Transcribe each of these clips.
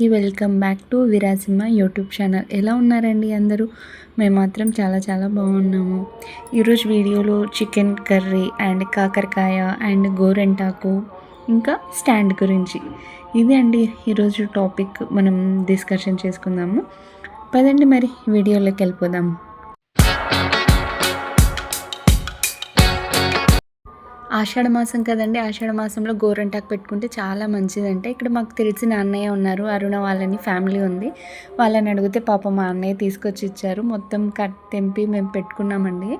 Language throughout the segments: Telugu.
అందరికీ welcome back to Virasimma YouTube channel. ఎలా ఉన్నారండి అందరూ? మేము మాత్రం చాలా చాలా బాగున్నాము. ఈరోజు వీడియోలో చికెన్ కర్రీ అండ్ కాకరకాయ అండ్ గోరెంటాకు ఇంకా స్టాండ్ గురించి. ఇది అండి ఈరోజు టాపిక్ మనం డిస్కషన్ చేసుకుందాము. పదండి మరి వీడియోలోకి వెళ్ళిపోదాము ఆషాఢమాసం కదండి. ఆషాఢ మాసంలో గోరంటాకు పెట్టుకుంటే చాలా మంచిదంటే. ఇక్కడ మాకు తెలిసిన అన్నయ్య ఉన్నారు. అరుణ వాళ్ళని ఫ్యామిలీ ఉంది. వాళ్ళని అడిగితే పాప మా అన్నయ్య తీసుకొచ్చి ఇచ్చారు. మొత్తం కట్ తెంపి మేము పెట్టుకున్నామండి.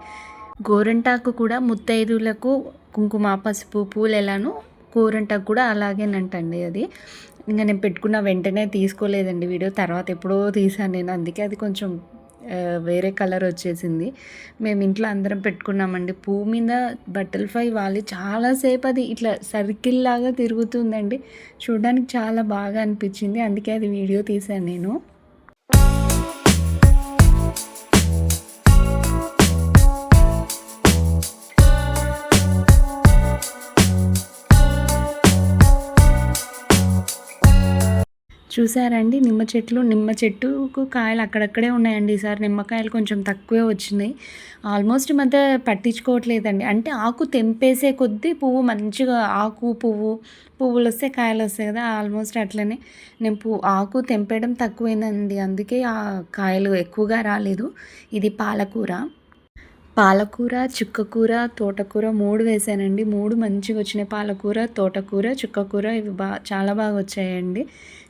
గోరంటాకు కూడా ముత్తైదులకు కుంకుమ పసుపు పూలు ఎలానో గోరంటాకు కూడా అలాగేనంటండి అది. ఇంకా నేను పెట్టుకున్న వెంటనే తీసుకోలేదండి వీడియో. తర్వాత ఎప్పుడో తీసాను నేను. అందుకే అది కొంచెం వేరే కలర్ వచ్చేసింది. మేము ఇంట్లో అందరం పెట్టుకున్నామండి. పువ్వు మీద బటర్ఫ్లై వాలి చాలాసేపు అది ఇట్లా సర్కిల్ లాగా తిరుగుతుందండి. చూడడానికి చాలా బాగా అనిపించింది. అందుకే అది వీడియో తీశాను నేను. చూసారండి నిమ్మ చెట్లు నిమ్మ చెట్టుకు కాయలు అక్కడక్కడే ఉన్నాయండి ఈసారి నిమ్మకాయలు కొంచెం తక్కువే వచ్చినాయి. ఆల్మోస్ట్ మధ్య పట్టించుకోవట్లేదండి. అంటే ఆకు తెంపేసే కొద్దీ పువ్వు మంచిగా ఆకు పువ్వు పువ్వులు వస్తే కాయలు వస్తాయి కదా ఆల్మోస్ట్ అట్లనే. నేను పువ్వు ఆకు తెంపేయడం తక్కువైందండి అందుకే ఆ కాయలు ఎక్కువగా రాలేదు. ఇది పాలకూర. పాలకూర చుక్కకూర తోటకూర మూడు వేసానండి. మూడు మంచిగా వచ్చినాయి. పాలకూర తోటకూర చుక్కకూర ఇవి బా చాలా బాగా వచ్చాయండి.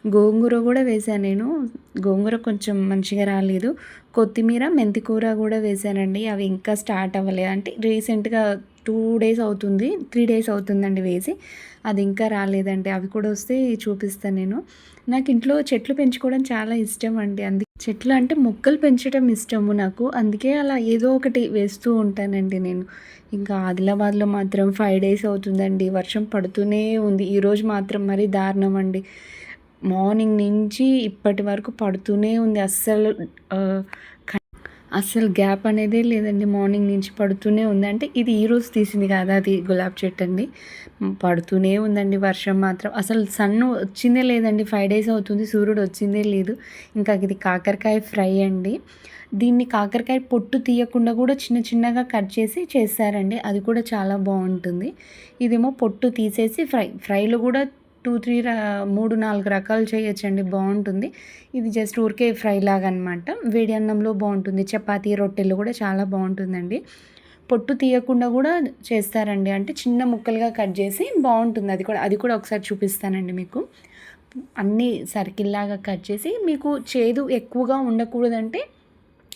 గోంగూర కూడా వేసాను నేను. గోంగూర కొంచెం మంచిగా రాలేదు. కొత్తిమీర మెంతికూర కూడా వేసానండి అవి ఇంకా స్టార్ట్ అవ్వలేదు అంటే రీసెంట్గా టూ డేస్ అవుతుంది త్రీ డేస్ అవుతుందండి వేసి. అది ఇంకా రాలేదండి. అవి కూడా వస్తే చూపిస్తాను నేను. నాకు ఇంట్లో చెట్లు పెంచుకోవడం చాలా ఇష్టం అండి. అందుకే చెట్లు అంటే మొక్కలు పెంచడం ఇష్టము నాకు. అందుకే అలా ఏదో ఒకటి వేస్తూ ఉంటానండి నేను. ఇంకా ఆదిలాబాద్లో మాత్రం ఫైవ్ డేస్ అవుతుందండి. వర్షం పడుతూనే ఉంది. ఈరోజు మాత్రం మరీ దారుణం అండి. మార్నింగ్ నుంచి ఇప్పటి వరకు పడుతూనే ఉంది. అస్సలు అస్సలు గ్యాప్ అనేదే లేదండి. మార్నింగ్ నుంచి పడుతూనే ఉంది. అంటే ఇది ఈరోజు తీసింది కాదా? అది గులాబ్ చెట్టు అండి. పడుతూనే ఉందండి. వర్షం మాత్రం. అసలు సన్ వచ్చిందే లేదండి. ఫైవ్ డేస్ అవుతుంది. సూర్యుడు వచ్చిందే లేదు. ఇంకా ఇది కాకరకాయ ఫ్రై అండి. దీన్ని కాకరకాయ పొట్టు తీయకుండా కూడా చిన్న చిన్నగా కట్ చేసి చేస్తారండి. అది కూడా చాలా బాగుంటుంది. ఇదేమో పొట్టు తీసేసి ఫ్రై ఫ్రైలో కూడా టూ త్రీ మూడు నాలుగు రకాలు చేయొచ్చండి. బాగుంటుంది. ఇది జస్ట్ ఊరికే ఫ్రై లాగా అనమాట వేడి అన్నంలో బాగుంటుంది. చపాతీ రొట్టెలు కూడా చాలా బాగుంటుందండి. పొట్టు తీయకుండా కూడా చేస్తారండి. అంటే చిన్న ముక్కలుగా కట్ చేసి బాగుంటుంది. అది కూడా అది కూడా ఒకసారి చూపిస్తానండి మీకు. అన్నీ సర్కిల్ లాగా కట్ చేసి మీకు చేదు ఎక్కువగా ఉండకూడదంటే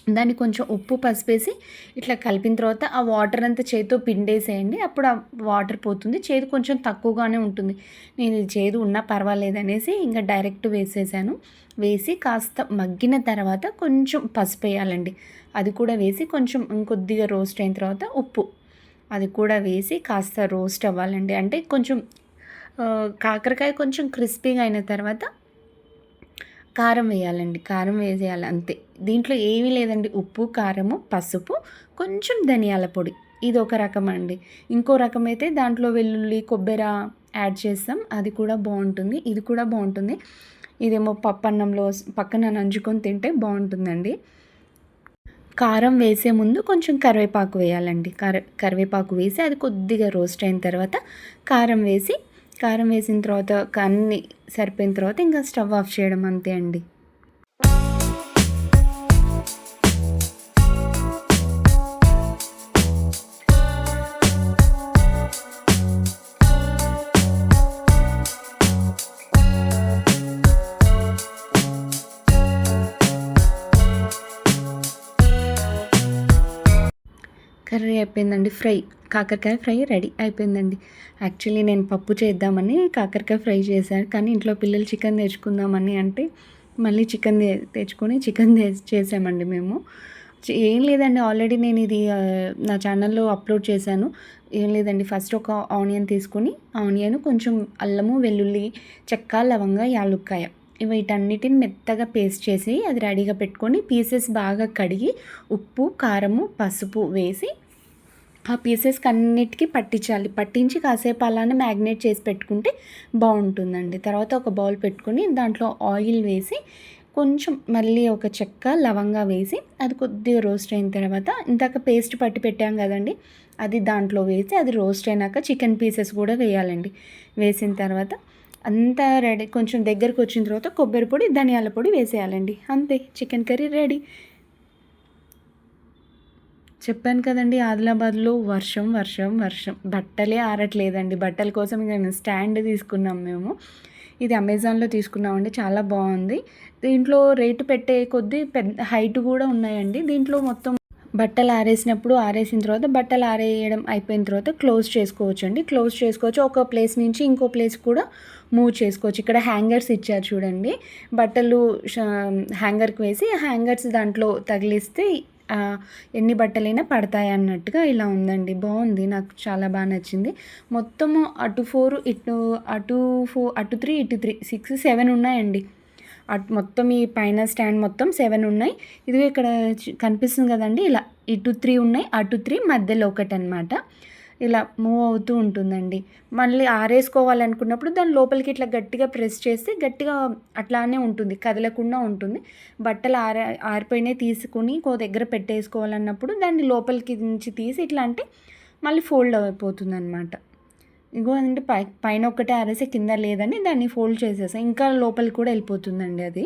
దాన్ని కొంచెం ఉప్పు పసిపేసి ఇట్లా కలిపిన తర్వాత ఆ వాటర్ అంతా చేతితో పిండేసేయండి. అప్పుడు ఆ వాటర్ పోతుంది. చేదు కొంచెం తక్కువగానే ఉంటుంది. నేను ఇది చేదు ఉన్నా పర్వాలేదు అనేసి ఇంకా డైరెక్ట్ వేసేసాను. వేసి కాస్త మగ్గిన తర్వాత కొంచెం పసుపు వేయాలండి. అది కూడా వేసి కొంచెం ఇంకొద్దిగా రోస్ట్ అయిన తర్వాత ఉప్పు. అది కూడా వేసి కాస్త రోస్ట్ అవ్వాలండి. అంటే కొంచెం కాకరకాయ కొంచెం క్రిస్పీగా అయిన తర్వాత కారం వేయాలండి కారం వేసేయాలి అంతే. దీంట్లో ఏమీ లేదండి ఉప్పు కారము పసుపు కొంచెం ధనియాల పొడి. ఇది ఒక రకం అండి ఇంకో రకం అయితే దాంట్లో వెల్లుల్లి కొబ్బరి యాడ్ చేస్తాం అది కూడా బాగుంటుంది ఇది కూడా బాగుంటుంది. ఇదేమో పప్పన్నంలో పక్కన నంచుకొని తింటే బాగుంటుందండి. కారం వేసే ముందు కొంచెం కరివేపాకు వేయాలండి. కర కరివేపాకు వేసి అది కొద్దిగా రోస్ట్ అయిన తర్వాత కారం వేసి కారం వేసిన తర్వాత అన్నీ సరిపోయిన తర్వాత ఇంకా స్టవ్ ఆఫ్ చేయడం అంతే అండి. కర్రీ అయిపోయిందండి ఫ్రై. కాకరకాయ ఫ్రై రెడీ అయిపోయిందండి. యాక్చువల్లీ నేను పప్పు చేద్దామని కాకరకాయ ఫ్రై చేశాను. కానీ ఇంట్లో పిల్లలు చికెన్ తెచ్చుకుందామని అంటే మళ్ళీ చికెన్ తెచ్చుకొని చికెన్ చేసామండి మేము. ఏం లేదండి. ఆల్రెడీ నేను ఇది నా ఛానల్లో అప్లోడ్ చేశాను. ఏం లేదండి. ఫస్ట్ ఒక ఆనియన్ తీసుకొని ఆనియన్ కొంచెం అల్లము వెల్లుల్లి చెక్క లవంగ యాలుక్కాయ వీటన్నిటిని మెత్తగా పేస్ట్ చేసి అది రెడీగా పెట్టుకొని పీసెస్ బాగా కడిగి ఉప్పు కారము పసుపు వేసి ఆ పీసెస్కి అన్నిటికీ పట్టించాలి. పట్టించి కాసేపు అలానే మ్యాగ్నేట్ చేసి పెట్టుకుంటే బాగుంటుందండి. తర్వాత ఒక బౌల్ పెట్టుకొని దాంట్లో ఆయిల్ వేసి కొంచెం మళ్ళీ ఒక చెక్క లవంగా వేసి అది కొద్దిగా రోస్ట్ అయిన తర్వాత ఇందాక పేస్ట్ పట్టి పెట్టాం కదండి అది దాంట్లో వేసి అది రోస్ట్ అయినాక చికెన్ పీసెస్ కూడా వేయాలండి. వేసిన తర్వాత అంతా రెడీ కొంచెం దగ్గరకు వచ్చిన తర్వాత కొబ్బరి పొడి ధనియాల పొడి వేసేయాలండి. అంతే చికెన్ కర్రీ రెడీ చెప్పాను కదండి ఆదిలాబాద్లో వర్షం వర్షం వర్షం. బట్టలే ఆరట్లేదండి. బట్టల కోసం ఇక స్టాండ్ తీసుకున్నాం మేము. ఇది అమెజాన్లో తీసుకున్నామండి. చాలా బాగుంది. దీంట్లో రేటు పెట్టే కొద్దీ పెద్ద హైట్ కూడా ఉన్నాయండి. దీంట్లో మొత్తం బట్టలు ఆరేసినప్పుడు ఆరేసిన తర్వాత బట్టలు ఆరేయడం అయిపోయిన తర్వాత క్లోజ్ చేసుకోవచ్చు అండి క్లోజ్ చేసుకోవచ్చు. ఒక ప్లేస్ నుంచి ఇంకో ప్లేస్ కూడా మూవ్ చేసుకోవచ్చు. ఇక్కడ హ్యాంగర్స్ ఇచ్చారు చూడండి. బట్టలు హ్యాంగర్కి వేసి హ్యాంగర్స్ దాంట్లో తగిలిస్తే ఎన్ని బట్టలైనా పడతాయి అన్నట్టుగా ఇలా ఉందండి. బాగుంది. నాకు చాలా బాగా నచ్చింది. మొత్తము అటు ఫోర్ ఇటు అటు ఫోర్ అటు త్రీ ఇటు త్రీ సిక్స్ సెవెన్ ఉన్నాయండి. అటు మొత్తం ఈ పైన స్టాండ్ మొత్తం సెవెన్ ఉన్నాయి. ఇది ఇక్కడ చి- కనిపిస్తుంది కదండి. ఇలా ఇటు త్రీ ఉన్నాయి అటు త్రీ మధ్యలో ఒకటి అనమాట ఇలా మూవ్ అవుతూ ఉంటుందండి. మళ్ళీ ఆరేసుకోవాలనుకున్నప్పుడు దాని లోపలికి ఇట్లా గట్టిగా ప్రెస్ చేస్తే గట్టిగా అట్లానే ఉంటుంది కదలకుండా ఉంటుంది. బట్టలు ఆర ఆరిపోయినాయి తీసుకుని కో దగ్గర పెట్టేసుకోవాలన్నప్పుడు దాన్ని లోపలికి నుంచి తీసి ఇట్లా అంటే మళ్ళీ ఫోల్డ్ అయిపోతుంది అనమాట ఇగో అంటే పై పైన ఒక్కటే ఆరేసి కింద లేదని దాన్ని ఫోల్డ్ చేసేసాం. ఇంకా లోపలికి కూడా వెళ్ళిపోతుందండి అది.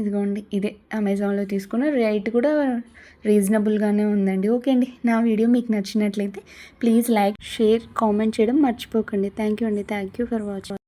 ఇదిగోండి ఇదే అమెజాన్లో తీసుకున్న రేట్ కూడా రీజనబుల్గానే ఉందండి. ఓకే అండి నా వీడియో మీకు నచ్చినట్లయితే ప్లీజ్ లైక్ షేర్ కామెంట్ చేయడం మర్చిపోకండి. థ్యాంక్ యూ అండి థ్యాంక్ యూ ఫర్ వాచింగ్.